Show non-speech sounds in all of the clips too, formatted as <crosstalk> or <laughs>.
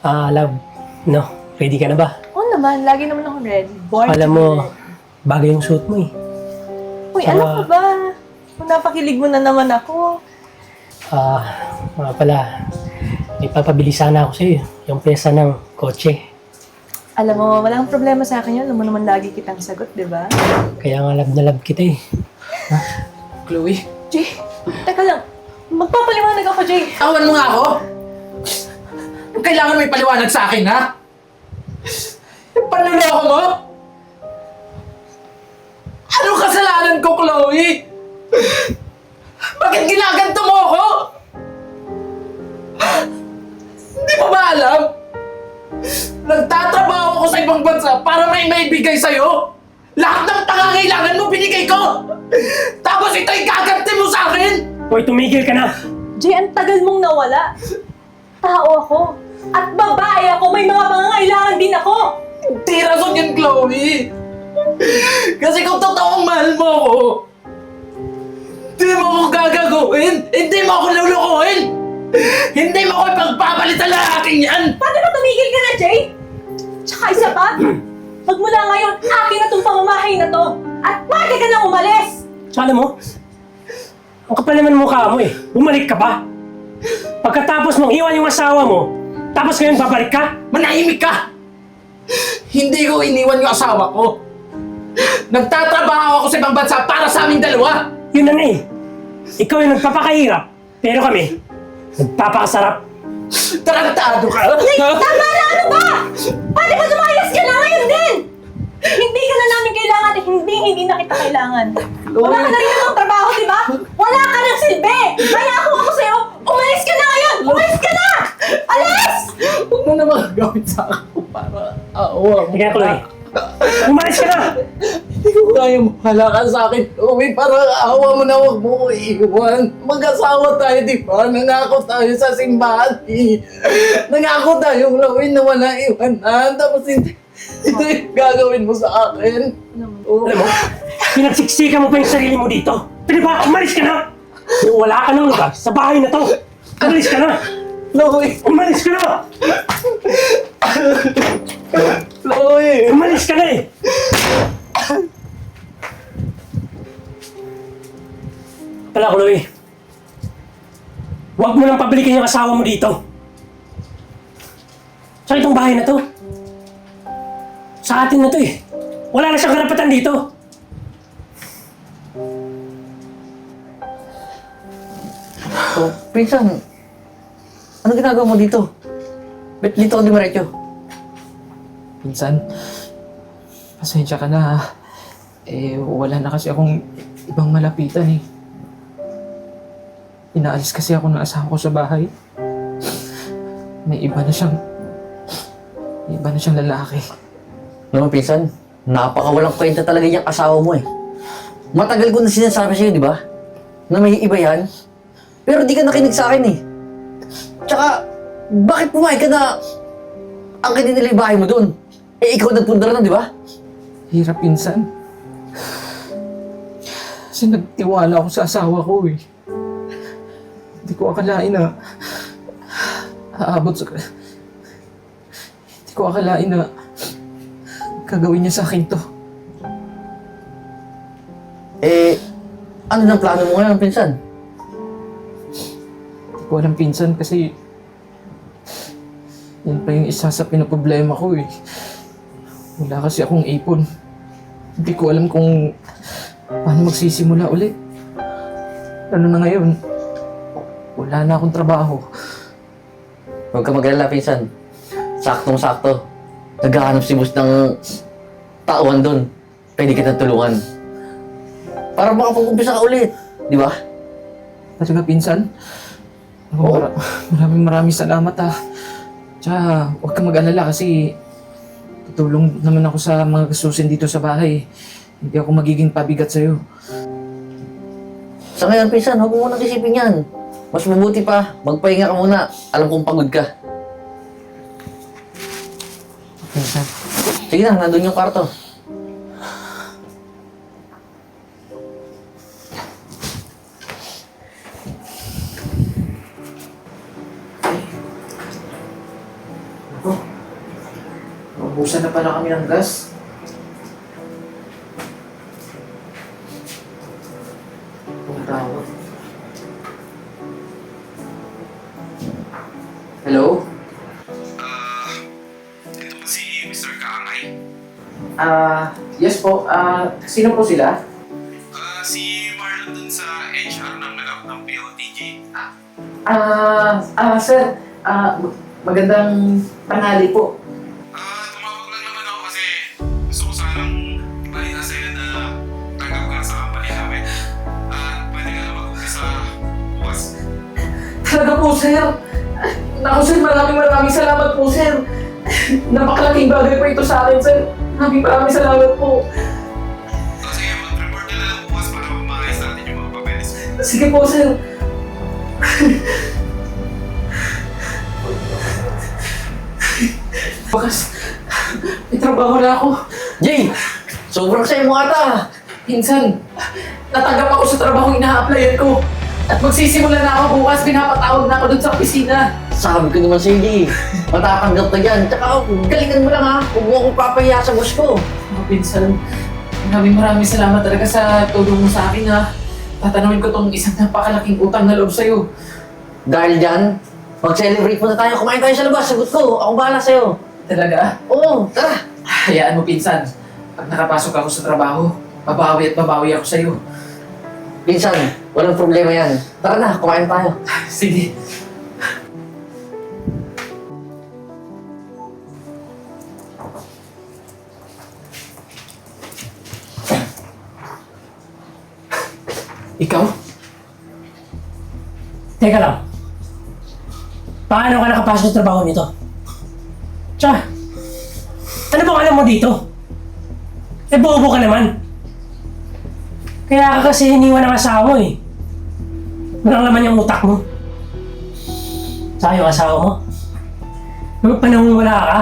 Ah, love, no, ready ka na ba? Oo naman, lagi naman ako ready. Born Alam to mo, ready. bagay yung suit mo eh. Uy, Saka- ano ka ba? Kung napakilig mo na naman ako. Ah, mga pala, may papabili sana ako sa'yo, yung pyesa ng kotse. Alam mo, walang problema sa akin yun. Alam mo naman lagi kitang sagot, di ba? Kaya nga love na love kita eh. Chloe, Jay, teka lang. Magpapaliwanag ako, Jay. awan mo nga ako! Kailangan may paliwanag sa akin, ha? Yung Kasi kung totoong mahal mo ako, hindi mo ako gagaguhin. Hindi mo ako lulukuhin. Hindi mo ako ipagpapalit sa lalaking yan. Pwede ba tumigil ka na, Jay? Tsaka isa pa, magmula ngayon, akin na tong pamamahay na to. At pwede ka na umalis. Tsaka alam mo, ang kapal naman ng mukha mo eh. Bumalik ka pa. Pagkatapos mong iwan yung asawa mo, tapos ngayon babalik ka? Manahimik ka. Hindi ko iniwan yung asawa ko. Nagtatrabaho ako sa ibang bansa para sa aming dalawa. Yun na nga eh. Ikaw yung nagpapakahirap, pero kami, nagpapakasarap. Tarantado ka. Tama na, ano ba? Pwede ba lumayas ka na ngayon din? Hindi ka na namin kailangan at hindi, hindi na kita kailangan. Wala ka na rin namang trabaho, di ba? Wala ka ng silbi! Kaya ako ako sa'yo, umalis ka na ngayon! Umalis ka na! Alis! Huwag mo naman gawin sa akin para awa mo. Kaya Chloe, umalis ka na! Hindi ko kaya mahalakan sa akin, Chloe. Para awa mo na huwag mo ko iiwan. Mag-asawa tayo, di ba? Nangako tayo sa simbahan. <laughs> eh. Nangako tayo, Chloe, na wala iwanan. Tapos hindi, ito yung gagawin mo sa akin. Oh. Alam mo, pinagsiksikan mo pa yung sarili mo dito. Pwede ba, umalis ka na! Wala ka ng lugar sa bahay na to. Umalis ka na! Chloe, Umalis ka na! <laughs> Chloe. Umalis ka na eh! Pala, Chloe. Huwag mo nang pabalikin yung asawa mo dito. Sa itong bahay na to. Sa atin na to eh. Wala na siyang karapatan dito. Oh, pinsan, ano ginagawa mo dito? Ba't dito ka dumiretso? Pinsan, pasensya ka na ha. Eh, wala na kasi akong ibang malapitan eh. Inaalis kasi ako ng asawa ko sa bahay. May iba na siyang... May iba na siyang lalaki. Naman pinsan, napakawalang kwenta talaga yung asawa mo eh. Matagal ko na sinasabi sa'yo, di ba? Na may iba yan. Pero di ka nakinig sa akin eh. Tsaka, bakit pumayag ka na ang nila yung bahay mo doon? Eh, ikaw nagpundar na, di ba? Hirap pinsan. Kasi nagtiwala ako sa asawa ko eh. Hindi ko akalain na aabot sa... Hindi ko akalain na gagawin niya sa akin to. Eh, ano ng plano mo ngayon, pinsan? Hindi ko alam pinsan kasi yan pa yung isa sa pinoproblema ko eh. Wala kasi akong ipon. Hindi ko alam kung paano magsisimula ulit. Lalo na ngayon, wala na akong trabaho. Huwag ka mag-alala, pinsan. Saktong-sakto. Naghahanap si boss ng tauhan doon. Pwede kita tulungan. Para makapag-umpisa ka ulit. Di ba? Talaga pinsan? Ako, Oo. mara- <laughs> maraming maraming salamat ha. Tsaka huwag kang mag-alala kasi tutulong naman ako sa mga gastusin dito sa bahay. Hindi ako magiging pabigat sa'yo. Sa ngayon, pinsan, huwag mo munang isipin yan. Mas mabuti pa, magpahinga ka muna. Alam kong pagod ka. Pinsan. Sige na, nandun yung kwarto. Naubusan na pala kami ng gas. Tumatawag. Hello? Ito po si Mr. Kaangay. Ah, yes po. Ah, sino po sila? Ah, si Marlon dun sa HR ng, ano, ng POTG. Ah, ah, sir. Ah, mag- magandang tanghali po. Sir. Naku, sir, maraming maraming salamat po, sir. Napakalaking bagay po ito sa akin, sir. Maraming maraming salamat po. Sige, mag-report na lang bukas para maayos natin yung mga papeles. Sige po, sir. Bakas, may trabaho na ako. Jay! Sobrang sa'yo mo ata! Minsan, natanggap ako sa trabaho ina-applyan ko. At magsisimula na ako bukas, pinapatawag na ako dun sa opisina. Sabi ko naman sa'yo, Jay. Matatanggap ka dyan. Tsaka, galingan mo lang ha. Huwag mo akong papahiya sa boss ko. Mga pinsan, maraming maraming salamat talaga sa tulong mo sa akin ha. Tatanawin ko tong isang napakalaking utang na loob sa'yo. Dahil dyan, mag-celebrate muna tayo. Kumain tayo sa labas. Sagot ko. Ako bahala sa'yo. Talaga? Oo, tara. Hayaan mo pinsan, pag nakapasok ako sa trabaho, babawi at babawi ako sa'yo. Pinsan, walang problema yan. Tara na, kumain tayo. Sige. Ikaw? Teka lang. Paano ka nakapasok sa trabaho nito? Tsaka, ano bang alam mo dito? Eh, bobo ka naman. Kaya ka kasi hiniwan ng asawa eh. Walang laman yung utak mo. Tsaka yung asawa mo. Nung panahon wala ka,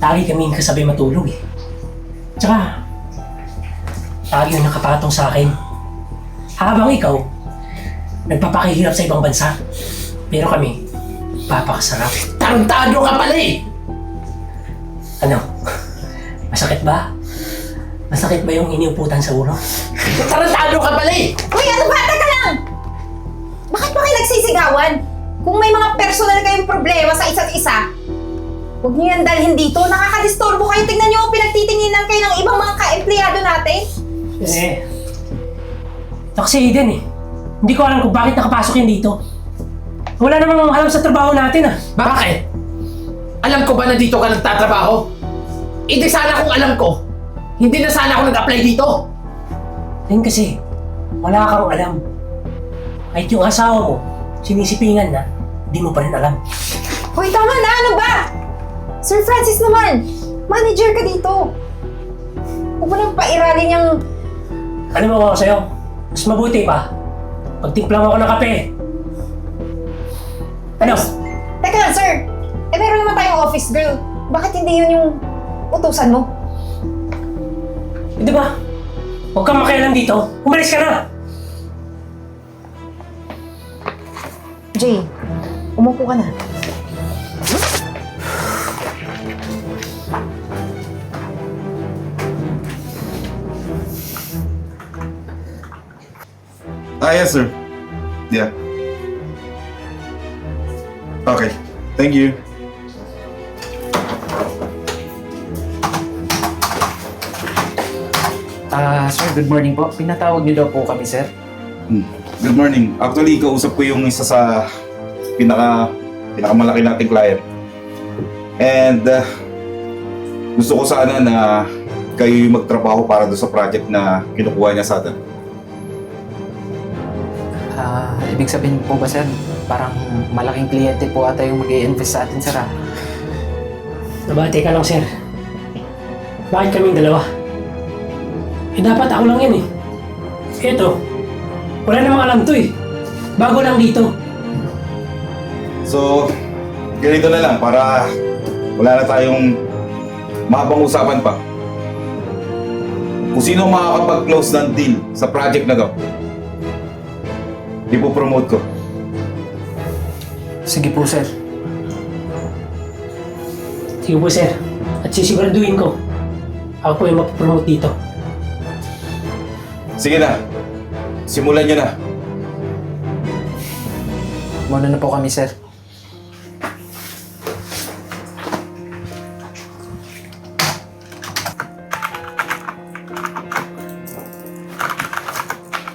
lagi kaming kasabi matulog eh. Tsaka, lagi yung nakapatong sa akin. Habang ikaw, nagpapakihirap sa ibang bansa. Pero kami, papakasarap. Tarantado ka pala eh! Ano? Masakit ba? Masakit ba yung iniuputan sa ulo? Tarantado ka pala eh! Uy, ano ba? Teka lang! Bakit ba kayo nagsisigawan? Kung may mga personal kayong problema sa isa't isa, huwag niyo yan dalhin dito. Nakakadisturbo kayo. Tingnan niyo, pinagtitinginan kayo ng ibang mga ka-empleyado natin. Eh, ito kasi Aiden eh. Hindi ko alam kung bakit nakapasok yan dito. Wala namang alam sa trabaho natin ah. Bakit? Alam ko ba na dito ka nagtatrabaho? Hindi sana kung alam ko. Hindi na sana ako nag-apply dito. Yan kasi, wala kang alam. Kahit yung asawa mo, sinisipingan na, di mo pa rin alam. Hoy, tama na! Ano ba? Sir Francis naman, manager ka dito. Huwag mo nang pairalin yung... Ano mo ako sa'yo? Mas mabuti pa. Pagtimplang ako ng kape. Ano? Teka lang, sir. Eh, meron naman tayong office girl. Bakit hindi yun yung utusan mo? Eh, di ba? Huwag kang makialam dito. Umalis ka na! Jay, umupo ka na. Ah, yes, sir. Yeah. Okay. Thank you. Ah, sir, good morning po. Pinatawag niyo daw po kami, sir. Hmm. Good morning. Actually, kausap ko yung isa sa pinaka pinakamalaki nating client. And uh, gusto ko sana na kayo yung magtrabaho para doon sa project na kinukuha niya sa atin. Ah, ibig sabihin po ba, sir, parang malaking kliyente po ata yung mag invest sa atin, sir, ah. Nabati ka lang, sir. Bakit kaming dalawa? Eh, dapat ako lang yan eh. Eto, wala namang alam to eh. Bago lang dito. So, ganito na lang para wala na tayong mahabang usapan pa. Kung sino makakapag-close ng deal sa project na to, ipopromote ko. Sige po, sir. Sige po, sir. At sisiguraduhin ko, ako po yung mapapromote dito. Sige na. Simulan nyo na. Muna na po kami, sir.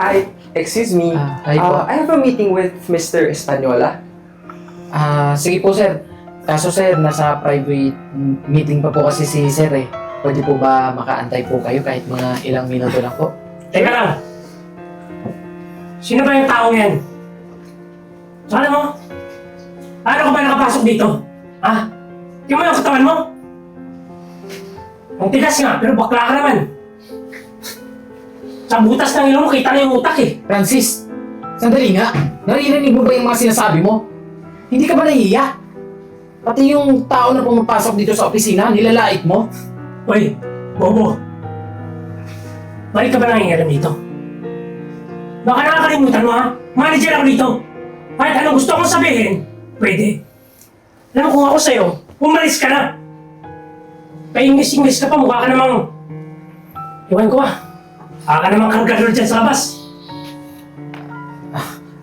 Hi, excuse me. Ah, hi po. Uh, I have a meeting with Mr. Espanola. Ah, sige po, sir. Kaso, sir, nasa private meeting pa po kasi si sir eh. Pwede po ba makaantay po kayo kahit mga ilang minuto lang po? Teka lang. Sino ba yung taong yan? So, alam mo? Paano ka ba nakapasok dito? Ha? Tingnan mo yung katawan mo? Ang tigas nga, pero bakla ka naman. Sa butas ng ilong mo, kita na yung utak eh. Francis, sandali nga. Naririnig mo ba yung mga sinasabi mo? Hindi ka ba nahihiya? Pati yung tao na pumapasok dito sa opisina, nilalait mo? Uy, Bobo. Balik ka ba nangingiram dito? Baka nakakalimutan mo ha? Manager ako dito. Kahit anong gusto kong sabihin, pwede. Alam mo kung ako sa'yo, umalis ka na. Pa-English-English ka pa, mukha ka namang... Iwan ko ah. Mukha ka namang kargador dyan sa labas.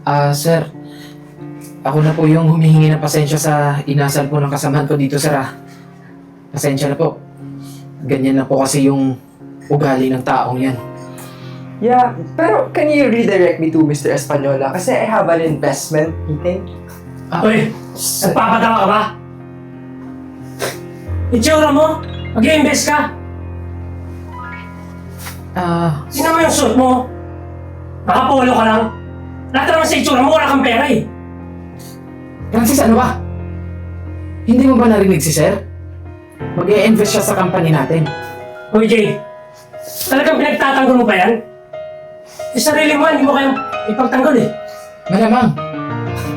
Ah, sir. Ako na po yung humihingi ng pasensya sa inasal po ng kasamahan ko dito, sir ah. Pasensya na po. Ganyan na po kasi yung ugali ng taong yan. Yeah, pero can you redirect me to Mr. Espanola? Kasi I have an investment meeting. Ah, Uy, nagpapatawa ka ba? Itsura mo, mag-i-invest ka. ah, Sino mo yung suit mo? Nakapolo ka lang. Lahat naman sa itsura mo, wala kang pera eh. Francis, ano ba? Hindi mo ba narinig si sir? mag invest siya sa company natin. Uy, Jay. Talagang pinagtatanggol mo ba yan? Yung sarili mo, hindi mo kayang ipagtanggol eh. Malamang.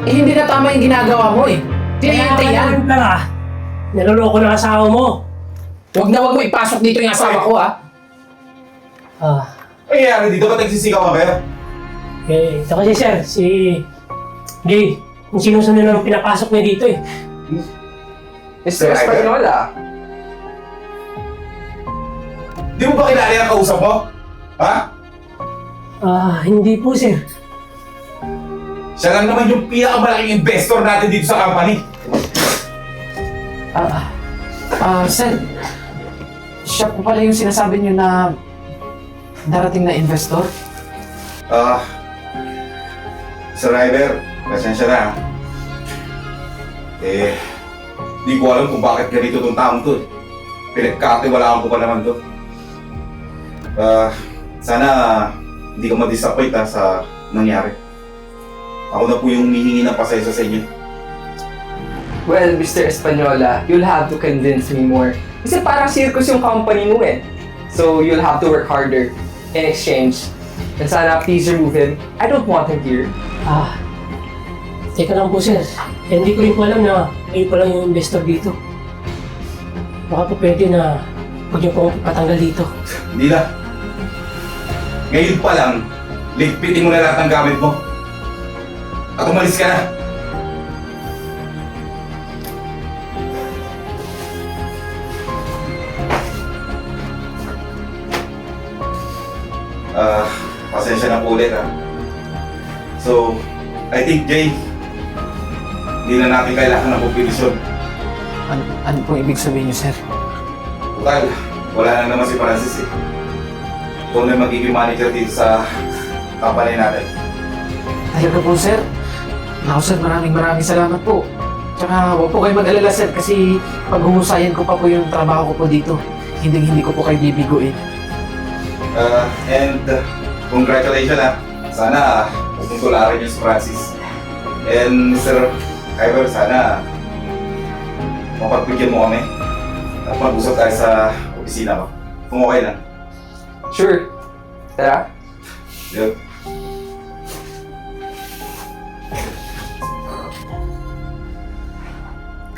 Eh, hindi na tama yung ginagawa mo eh. Tinayante Kaya yan. naman pala, niloloko ng asawa mo. Huwag na huwag mo ipasok dito yung asawa ko ah. Ah, Ay, nangyari dito? Ba't nagsisigaw ka kayo? eh, ito kasi sir, si Jay, yung sinusunod na ng pinapasok niya dito eh. Mr. Sir, I- Espanola, Di mo ba kilala yung kausap mo? Ha? Ah, hindi po sir. Siya lang naman yung pinakamalaking investor natin dito sa company. Ah, ah, sir. Siya po pala yung sinasabi niyo na darating na investor. Ah, Sir Ryder, pasensya na. ha. Eh, di ko alam kung bakit ganito tong taong to. eh. Pinagkatiwalaan ko pa naman to. Ah, sana hindi ka ma-disappoint ha, sa nangyari. Ako na po yung humihingi ng pasensya sa inyo. well, Mr. Espanola, you'll have to convince me more. Kasi parang circus yung company mo eh. So, you'll have to work harder in exchange. And sana, please remove him. I don't want him here. Ah, teka lang po sir. Eh, hindi ko rin po alam na kayo pa lang yung investor dito. Baka po pwede na huwag niyo pong patanggal dito. Hindi na. Ngayon pa lang, ligpitin mo na lahat ng gamit mo. At umalis ka na. Ah, pasensya na po ulit ha. So, I think Jay, hindi na natin kailangan ng kompetisyon. Ano, ano pong ibig sabihin niyo, sir? Total, wala na naman si Francis eh. Ikaw na magiging manager dito sa company natin. Talaga po, sir. Naku, sir, maraming maraming salamat po. Tsaka huwag po kayo mag-alala, sir, kasi paghuhusayan ko pa po yung trabaho ko po dito. Hindi hindi ko po kayo bibiguin. Uh, and uh, congratulations ah. Sana huwag mong tularin yung si Francis. And Mr. Kyber, sana mapagbigyan mo kami at mag-usap tayo sa opisina ko. Kung okay lang. Sure. Tara. Yun.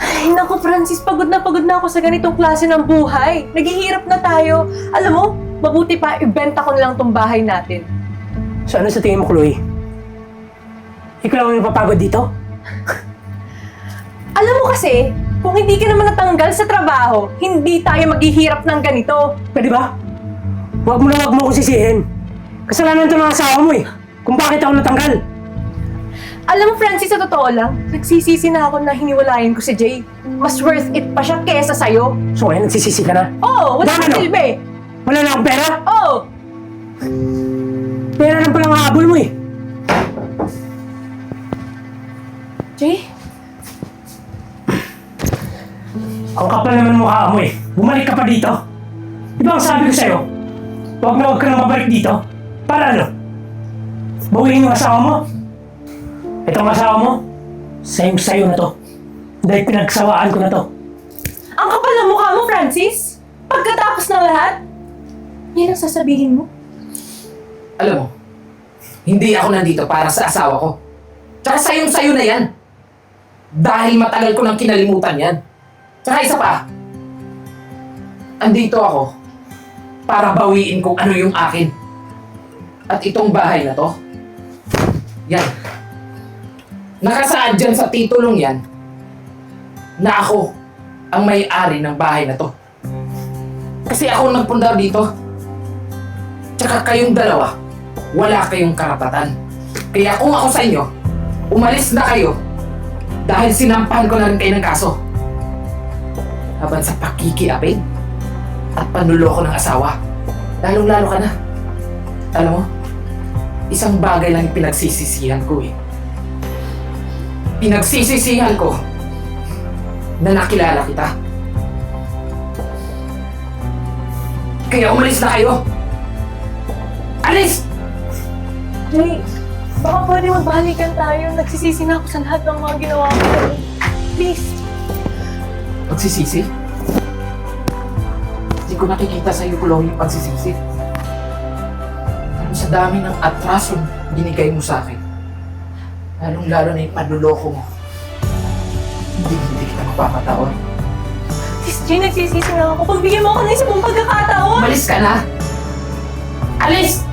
Ay, naku Francis, pagod na pagod na ako sa ganitong klase ng buhay. Naghihirap na tayo. Alam mo, mabuti pa, ibenta ko na lang tong bahay natin. So ano sa tingin mo, Chloe? Ikaw lang yung napapagod dito? <laughs> Alam mo kasi, Kung hindi ka naman natanggal sa trabaho, hindi tayo maghihirap ng ganito. Pwede ba? Huwag mo na huwag mo ko sisihin. Kasalanan to ng asawa mo eh. Kung bakit ako natanggal. Alam mo, Francis, sa totoo lang, nagsisisi na ako na hiniwalayan ko si Jay. Mas worth it pa siya kesa sa'yo. So ngayon, nagsisisi ka na. Oo, oh, wala Dami, kang no? silbi. Wala na akong pera. Oo. Oh, Pera lang palang habol mo eh. Jay? Ang kapal naman mukha mo eh. Bumalik ka pa dito. Di ba ang sabi ko sa'yo? Huwag na huwag ka nang mabalik dito. Para ano? Bawiin yung asawa mo. Itong asawa mo, sa'yo sa'yo na to. Dahil pinagsawaan ko na to. Ang kapal ng mukha mo, Francis. Pagkatapos ng lahat, yan ang sasabihin mo. Alam mo, hindi ako nandito para sa asawa ko. Tsaka sayong sayo na yan. Dahil matagal ko nang kinalimutan yan. Tsaka isa pa, andito ako para bawiin kung ano yung akin. At itong bahay na to, yan. Nakasaad dyan sa titulong yan na ako ang may-ari ng bahay na to. Kasi ako nagpundar dito. Tsaka kayong dalawa, wala kayong karapatan. Kaya kung ako sa inyo, umalis na kayo dahil sinampahan ko na rin kayo ng kaso. Laban sa pakikiapid at panluloko ng asawa. Lalong-lalo ka na. Alam mo, isang bagay lang yung pinagsisisihan ko eh. Pinagsisisihan ko na nakilala kita. Kaya umalis na kayo! Alis! Jay, baka pwede magbalikan tayo. Nagsisisi na ako sa lahat ng mga ginawa ko. Please. Pagsisisi? Ko nakikita sa iyo, Chloe, yung pagsisisi. Ano sa dami ng atrasong binigay mo sa akin. Lalong-lalo na yung panluloko mo. Hindi, hindi kita mapapataon. Please, Jay, nagsisisi na ako. Pagbigyan mo ako ng isang pagkakataon. Umalis ka na! Alis!